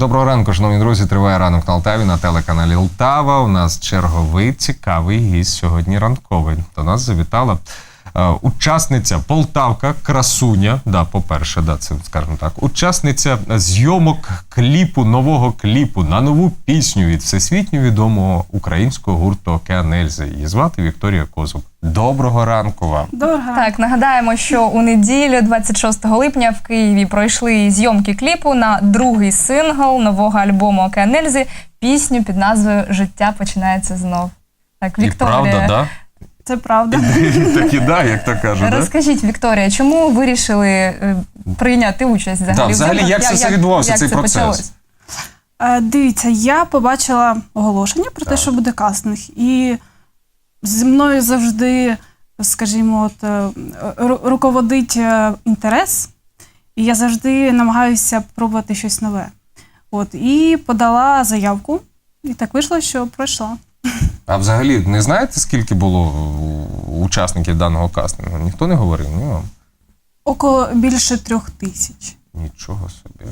Доброго ранку, шановні друзі. Триває ранок на Алтаві на телеканалі Лтава. У нас черговий цікавий гість сьогодні ранковий. До нас завітала учасниця Полтавка, красуня. Да, по-перше, да, це скажімо так. Учасниця зйомок кліпу, нового кліпу на нову пісню від всесвітньо відомого українського гурту Океан Ельзи. Її звати Вікторія Козуб. Доброго ранку вам. Доброго. Так, нагадаємо, що у неділю, 26 липня, в Києві пройшли зйомки кліпу на другий сингл нового альбому Океан Ельзи, пісню під назвою Життя починається знов. Так, І правда, да? Це правда. так і да, як то кажуть. Да? розкажіть, Вікторія, чому вирішили е, прийняти участь взагалі? Да, в взагалі, як це все відбувався, як цей це процес? почалось? Е, Дивіться, я побачила оголошення про те, що буде кастинг, і зі мною завжди, скажімо, от, е, ру- руководить е, інтерес, і я завжди намагаюся пробувати щось нове. От, і подала заявку, і так вийшло, що пройшла. А взагалі не знаєте, скільки було учасників даного кастингу? Ніхто не говорив? Ні вам? Около більше трьох тисяч. Нічого собі.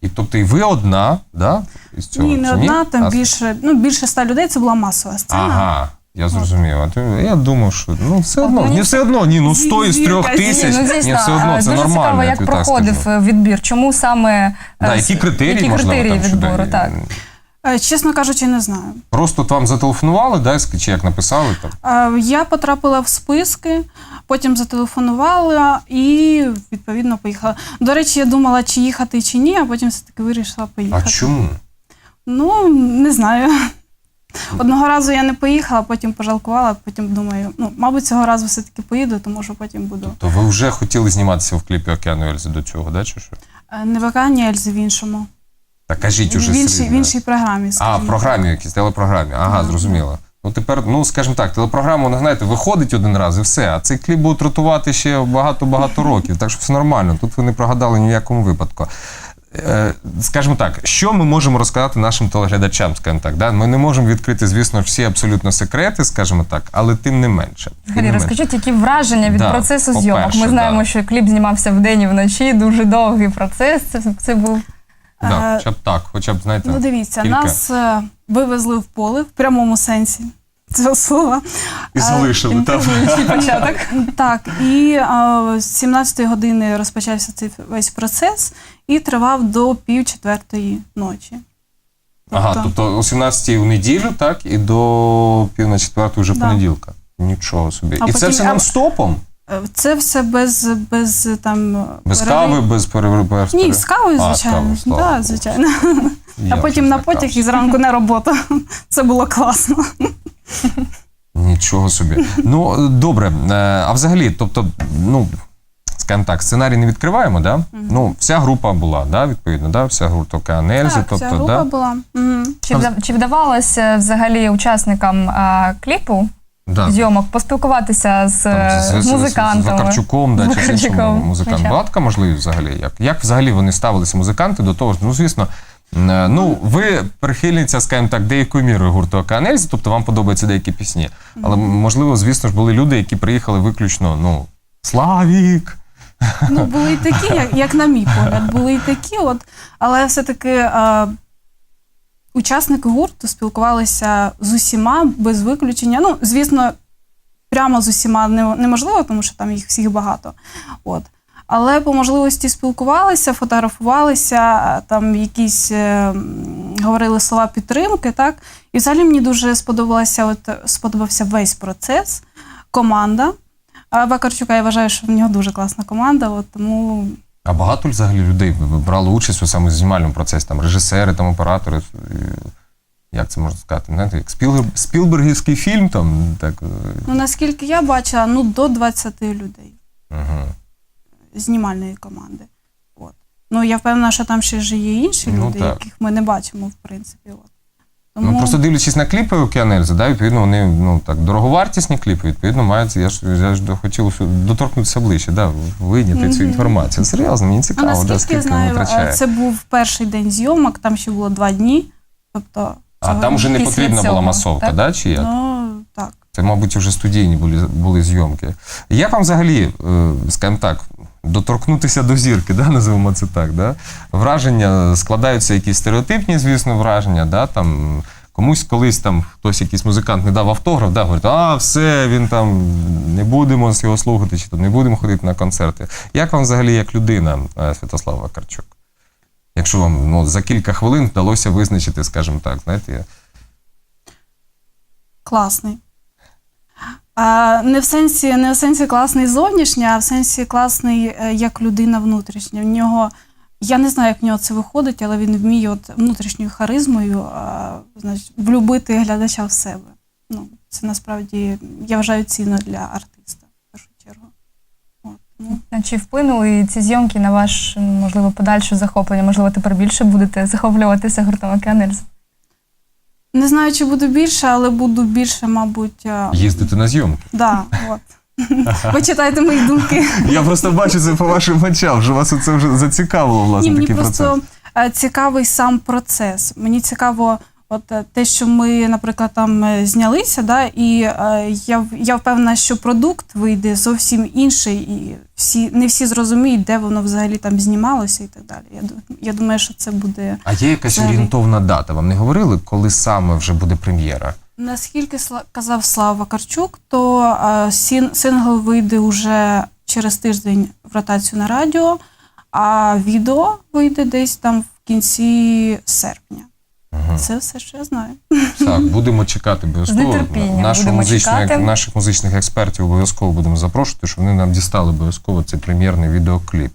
І тобто, і ви одна, да? Із цього, ні, не чи одна, там А, більше, ну, більше ста людей, це була масова сцена. Ага, я зрозумів. А я думав, що ну все одно, мені ні, все одно, ні, ну 100 із трьох Зірка, тисяч, Ні, ну, все одно е, це дуже нормально. цікаво, як так проходив е, відбір. Чому саме Да, е, які с- критерії, які можливо, критерії там відбору? Так. Е, Чесно кажучи, не знаю. Просто от вам зателефонували, да, чи як написали там? Е, Я потрапила в списки, потім зателефонувала і відповідно поїхала. До речі, я думала, чи їхати, чи ні, а потім все-таки вирішила поїхати. А чому? Ну, не знаю. Одного разу я не поїхала, потім пожалкувала, потім думаю, ну, мабуть, цього разу все-таки поїду, тому що потім буду. То ви вже хотіли зніматися в кліпі Океану Ельзи до цього, да, чи що? Е, Не в Океані Ельзи в іншому. Та кажіть уже В іншій, серйозно. в іншій програмі. А, скажімо в програмі якійсь, телепрограмі. Ага, зрозуміло. Ну тепер, ну скажімо так, телепрограма, вона, знаєте, виходить один раз і все. А цей кліп будуть ротувати ще багато-багато років. Так що все нормально. Тут ви не прогадали ні в якому випадку. Е, скажімо так, що ми можемо розказати нашим телеглядачам, скажімо так, да? Ми не можемо відкрити, звісно, всі абсолютно секрети, скажімо так, але тим не менше. Тим Взагалі, не менше. розкажіть, які враження від Да, процесу по-перше, зйомок. Ми знаємо, да. що кліп знімався вдень і вночі, дуже довгий процес. Це, це був Да, Е, хоча б так, хоча б, знаєте, Ну, дивіться, кілька. нас е, вивезли в поле в прямому сенсі цього слова. і залишили. так. інтригуючий початок. Так, і е, з 17 години розпочався цей весь процес і тривав до пів четвертої ночі. Ага, тобто о 17 у неділю, так, і до пів на четверту вже Да. понеділка. Нічого собі. А і це потім- все а- нон-стопом? Е, Це все без, без е, там Без перерив- кави, без перерив. Ні, з кавою, А, з звичайно. кавою, да, звичайно. Я а потім на потяг і зранку на роботу. Це було класно. Нічого собі. Ну, добре. е, А взагалі, тобто, ну, скажімо так, сценарій не відкриваємо, да? Ну, вся група була, да, відповідно, да? Вся група Океан Ельзи, так, тобто, ця група да? була. Вда- чи вдавалося взагалі учасникам а, кліпу Да. зйомок поспілкуватися з, Там, з, з музикантами? Вакарчуком, да, чи з іншим музикантом. Була така можливість взагалі? Як, як взагалі вони ставилися музиканти до того? ж? Ну, звісно, е, ну, ви прихильниця, скажімо так, деякою мірою гурту Океан тобто вам подобаються деякі пісні. Але, можливо, звісно ж, були люди, які приїхали виключно, ну, Славік! Ну, були і такі, як, як на мій погляд, були і такі, от, але все-таки е, учасники гурту спілкувалися з усіма без виключення. Ну, звісно, прямо з усіма неможливо, тому що там їх всіх багато. От. Але по можливості спілкувалися, фотографувалися, там якісь е, говорили слова підтримки, так. І взагалі мені дуже сподобалося, от, сподобався весь процес, команда. А Вакарчука я вважаю, що в нього дуже класна команда, от, тому А багато взагалі людей брали участь у саме знімальному процесі, там режисери, там оператори. Як це можна сказати? Знаєте, як Спілберг, Спілбергівський фільм, там так. е, ну, наскільки я бачила, ну до 20 людей Ага. знімальної команди. От. Ну, я впевнена, що там ще ж є інші Ну, люди, так. яких ми не бачимо, в принципі. От. Тому... Ну просто дивлячись на кліпи Океанельзи, да, відповідно, вони ну так дороговартісні кліпи, відповідно, мають. Я ж я ж хотів доторкнутися ближче, да, вийняти цю інформацію. Серйозно, мені ну, цікаво, да, наскільки я скільки знаю, витрачають. е, це був перший день зйомок, там ще було два дні. Тобто, А там вже не потрібна була масовка, так? да, чи як? Ну, так. Це, мабуть, вже студійні були, були зйомки. Як вам взагалі, е, скажімо так, доторкнутися до зірки, да, називаємо це так. Да? Враження складаються якісь стереотипні, звісно, враження. Да? Там, комусь колись там хтось, якийсь музикант не дав автограф, да, говорить, а все, він там не будемо його слухати, чи там не будемо ходити на концерти. Як вам взагалі як людина, е, Святослав Вакарчук? Якщо вам ну, за кілька хвилин вдалося визначити, скажімо так, знаєте, Класний. А, не, в сенсі, не в сенсі класний зовнішній, а в сенсі класний е, як людина внутрішня. В нього, я не знаю, як в нього це виходить, але він вміє от внутрішньою харизмою а, значить, влюбити глядача в себе. Ну, це насправді, я вважаю, цінно для артиста в першу чергу. От, ну, Чи вплинули ці зйомки на ваш, можливо, подальше захоплення? Можливо, тепер більше будете захоплюватися гуртом Океанельз? Не знаю, чи буду більше, але буду більше, мабуть. а, їздити на зйомки. Да, от. Ви читаєте мої думки. Я просто бачу це по вашим очам, що вас це вже зацікавило, власне, Ні, мені такий просто е, цікавий сам процес. Мені цікаво, от е, те, що ми, наприклад, там е, знялися, да, і е, я, я впевнена, що продукт вийде зовсім інший, і всі не всі зрозуміють, де воно взагалі там знімалося і так далі. Я, я думаю, що це буде. А є якась Взагалі. орієнтовна дата? Вам не говорили, коли саме вже буде прем'єра? Наскільки казав Слава Карчук, то е, сін, сингл вийде уже через тиждень в ротацію на радіо, а відео вийде десь там в кінці серпня. Мгм. Це все, що я знаю. Так, будемо чекати обов'язково. Нашого музичного- наших музичних експертів обов'язково будемо запрошувати, щоб вони нам дістали обов'язково цей прем'єрний відеокліп.